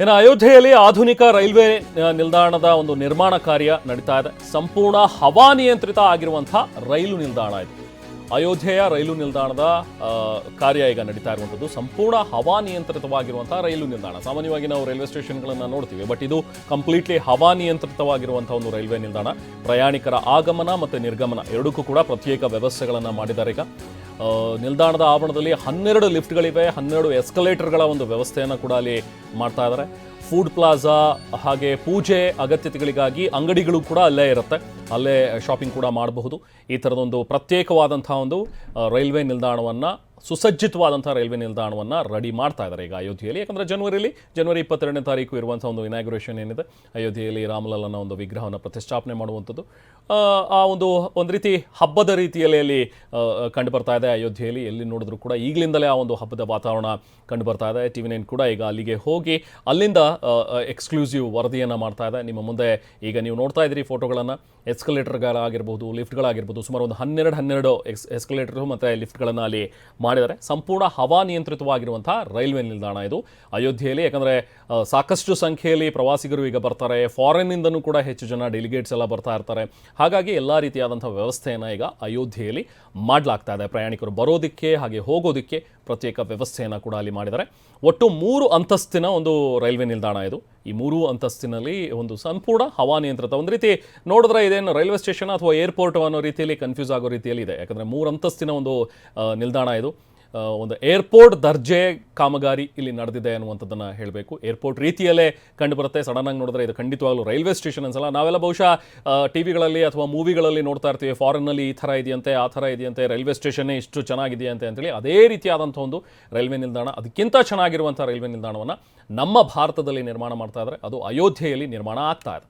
ಇನ್ನು ಅಯೋಧ್ಯೆಯಲ್ಲಿ ಆಧುನಿಕ ರೈಲ್ವೆ ನಿಲ್ದಾಣದ ಒಂದು ನಿರ್ಮಾಣ ಕಾರ್ಯ ನಡೀತಾ ಇದೆ. ಸಂಪೂರ್ಣ ಹವಾನಿಯಂತ್ರಿತ ಆಗಿರುವಂತಹ ರೈಲು ನಿಲ್ದಾಣ ಇದು. ಅಯೋಧ್ಯೆಯ ರೈಲು ನಿಲ್ದಾಣದ ಕಾರ್ಯ ಈಗ ನಡೀತಾ ಇರುವಂಥದ್ದು. ಸಂಪೂರ್ಣ ಹವಾನಿಯಂತ್ರಿತವಾಗಿರುವಂತಹ ರೈಲು ನಿಲ್ದಾಣ. ಸಾಮಾನ್ಯವಾಗಿ ನಾವು ರೈಲ್ವೆ ಸ್ಟೇಷನ್ಗಳನ್ನು ನೋಡ್ತೀವಿ, ಬಟ್ ಇದು ಕಂಪ್ಲೀಟ್ಲಿ ಹವಾನಿಯಂತ್ರಿತವಾಗಿರುವಂತಹ ಒಂದು ರೈಲ್ವೆ ನಿಲ್ದಾಣ. ಪ್ರಯಾಣಿಕರ ಆಗಮನ ಮತ್ತು ನಿರ್ಗಮನ ಎರಡಕ್ಕೂ ಕೂಡ ಪ್ರತ್ಯೇಕ ವ್ಯವಸ್ಥೆಗಳನ್ನು ಮಾಡಿದ್ದಾರೆ ಈಗ. ನಿಲ್ದಾಣದ ಆವರಣದಲ್ಲಿ ಹನ್ನೆರಡು ಲಿಫ್ಟ್ಗಳಿವೆ, ಹನ್ನೆರಡು ಎಸ್ಕಲೇಟರ್ಗಳ ಒಂದು ವ್ಯವಸ್ಥೆಯನ್ನು ಕೂಡ ಅಲ್ಲಿ ಮಾಡ್ತಾ ಇದ್ದಾರೆ ಫುಡ್ ಪ್ಲಾಜಾ, ಹಾಗೆ ಪೂಜೆ ಅಗತ್ಯತೆಗಳಿಗಾಗಿ ಅಂಗಡಿಗಳು ಕೂಡ ಅಲ್ಲೇ ಇರುತ್ತೆ. ಅಲ್ಲೇ ಶಾಪಿಂಗ್ ಕೂಡ ಮಾಡಬಹುದು. ಈ ಥರದೊಂದು ಪ್ರತ್ಯೇಕವಾದಂಥ ಒಂದು ರೈಲ್ವೆ ನಿಲ್ದಾಣವನ್ನು ಸುಸಜ್ಜಿತವಾದಂಥ ರೈಲ್ವೆ ನಿಲ್ದಾಣವನ್ನು ರೆಡಿ ಮಾಡ್ತಾ ಇದ್ದಾರೆ ಈಗ ಅಯೋಧ್ಯೆಯಲ್ಲಿ. ಯಾಕಂದರೆ ಜನವರಿಯಲ್ಲಿ ಜನವರಿ ಇಪ್ಪತ್ತೆರಡನೇ ತಾರೀಕು ಇರುವಂಥ ಒಂದು ಇನಾಗ್ರೇಷನ್ ಏನಿದೆ ಅಯೋಧ್ಯೆಯಲ್ಲಿ ರಾಮಲಲ್ಲನ ಒಂದು ವಿಗ್ರಹವನ್ನು ಪ್ರತಿಷ್ಠಾಪನೆ ಮಾಡುವಂಥದ್ದು. ಆ, ಒಂದು ಒಂದು ರೀತಿ ಹಬ್ಬದ ರೀತಿಯಲ್ಲಿ ಅಲ್ಲಿ ಕಂಡುಬರ್ತಾ ಕಂಡು ಬರ್ತಾ ಇದೆ ಅಯೋಧ್ಯೆಯಲ್ಲಿ. ಎಲ್ಲಿ ನೋಡಿದ್ರು ಕೂಡ ಈಗಲಿಂದಲೇ ಆ ಒಂದು ಹಬ್ಬದ ವಾತಾವರಣ ಕಂಡು ಬರ್ತಾ ಇದೆ. ಟಿ ವಿ ನೈನ್ ಕೂಡ ಈಗ ಅಲ್ಲಿಗೆ ಹೋಗಿ ಅಲ್ಲಿಂದ ಎಕ್ಸ್ಕ್ಲೂಸಿವ್ ವರದಿಯನ್ನು ಮಾಡ್ತಾ ಇದೆ. ನಿಮ್ಮ ಮುಂದೆ ಈಗ ನೀವು ನೋಡ್ತಾ ಇದ್ದೀರಿ ಫೋಟೋಗಳನ್ನು. ಎಸ್ಕಲೇಟರ್ಗಳಾಗಿರ್ಬೋದು ಲಿಫ್ಟ್ಗಳಾಗಿರ್ಬೋದು ಸುಮಾರು ಒಂದು ಹನ್ನೆರಡು ಹನ್ನೆರಡು ಎಕ್ಸ್ ಎಸ್ಕಲೇಟರ್ ಮತ್ತು ಲಿಫ್ಟ್ಗಳನ್ನು ಅಲ್ಲಿ ಮಾಡಿದ್ದಾರೆ ಸಂಪೂರ್ಣ ಹವಾನಿಯಂತ್ರಿತವಾಗಿರುವಂಥ ರೈಲ್ವೆ ನಿಲ್ದಾಣ ಇದು. ಅಯೋಧ್ಯೆಯಲ್ಲಿ, ಯಾಕಂದರೆ ಸಾಕಷ್ಟು ಸಂಖ್ಯೆಯಲ್ಲಿ ಪ್ರವಾಸಿಗರು ಈಗ ಬರ್ತಾರೆ. ಫಾರಿನ್ನಿಂದನೂ ಕೂಡ ಹೆಚ್ಚು ಜನ ಡೆಲಿಗೇಟ್ಸ್ ಎಲ್ಲ ಬರ್ತಾ ಇರ್ತಾರೆ. ಹಾಗಾಗಿ ಎಲ್ಲ ರೀತಿಯಾದಂಥ ವ್ಯವಸ್ಥೆಯನ್ನು ಈಗ ಅಯೋಧ್ಯೆಯಲ್ಲಿ ಮಾಡಲಾಗ್ತಾ ಇದೆ. ಪ್ರಯಾಣಿಕರು ಬರೋದಕ್ಕೆ, ಹಾಗೆ ಹೋಗೋದಕ್ಕೆ ಪ್ರತ್ಯೇಕ ವ್ಯವಸ್ಥೆಯನ್ನು ಕೂಡ ಅಲ್ಲಿ ಮಾಡಿದ್ದಾರೆ. ಒಟ್ಟು ಮೂರು ಅಂತಸ್ತಿನ ಒಂದು ರೈಲ್ವೆ ನಿಲ್ದಾಣ ಇದು. ಈ ಮೂರು ಅಂತಸ್ತಿನಲ್ಲಿ ಒಂದು ಸಂಪೂರ್ಣ ಹವಾನಿಯಂತ್ರಿತ ಒಂದು ರೀತಿ ನೋಡಿದ್ರೆ ಇದೇನು ರೈಲ್ವೆ ಸ್ಟೇಷನ್ ಅಥವಾ ಏರ್ಪೋರ್ಟ್ ಅನ್ನೋ ರೀತಿಯಲ್ಲಿ ಕನ್ಫ್ಯೂಸ್ ಆಗೋ ರೀತಿಯಲ್ಲಿ ಇದೆ. ಯಾಕಂದರೆ ಮೂರು ಅಂತಸ್ತಿನ ಒಂದು ನಿಲ್ದಾಣ ಇದು. ಒಂದು ಏರ್ಪೋರ್ಟ್ ದರ್ಜೆ ಕಾಮಗಾರಿ ಇಲ್ಲಿ ನಡೆದಿದೆ ಅನ್ನುವಂಥದ್ದನ್ನು ಹೇಳಬೇಕು. ಏರ್ಪೋರ್ಟ್ ರೀತಿಯಲ್ಲೇ ಕಂಡುಬರುತ್ತೆ. ಸಡನ್ ಆಗಿ ನೋಡಿದ್ರೆ ಇದು ಖಂಡಿತವಾಗಲೂ ರೈಲ್ವೆ ಸ್ಟೇಷನ್ ಅನ್ಸಲ್ಲ. ನಾವೆಲ್ಲ ಬಹುಶಃ ಟಿ ವಿಗಳಲ್ಲಿ ಅಥವಾ ಮೂವಿಗಳಲ್ಲಿ ನೋಡ್ತಾ ಇರ್ತೀವಿ. ಫಾರಿನ್ನಲ್ಲಿ ಈ ಥರ ಇದೆಯಂತೆ, ಆ ಥರ ಇದೆಯಂತೆ, ರೈಲ್ವೆ ಸ್ಟೇಷನ್ನೇ ಇಷ್ಟು ಚೆನ್ನಾಗಿದೆಯಂತೆ ಅಂತೇಳಿ ಅದೇ ರೀತಿಯಾದಂಥ ಒಂದು ರೈಲ್ವೆ ನಿಲ್ದಾಣ, ಅದಕ್ಕಿಂತ ಚೆನ್ನಾಗಿರುವಂಥ ರೈಲ್ವೆ ನಿಲ್ದಾಣವನ್ನು ನಮ್ಮ ಭಾರತದಲ್ಲಿ ನಿರ್ಮಾಣ ಮಾಡ್ತಾ ಇದ್ದಾರೆ ಅದು ಅಯೋಧ್ಯೆಯಲ್ಲಿ ನಿರ್ಮಾಣ ಆಗ್ತಾ ಇದೆ.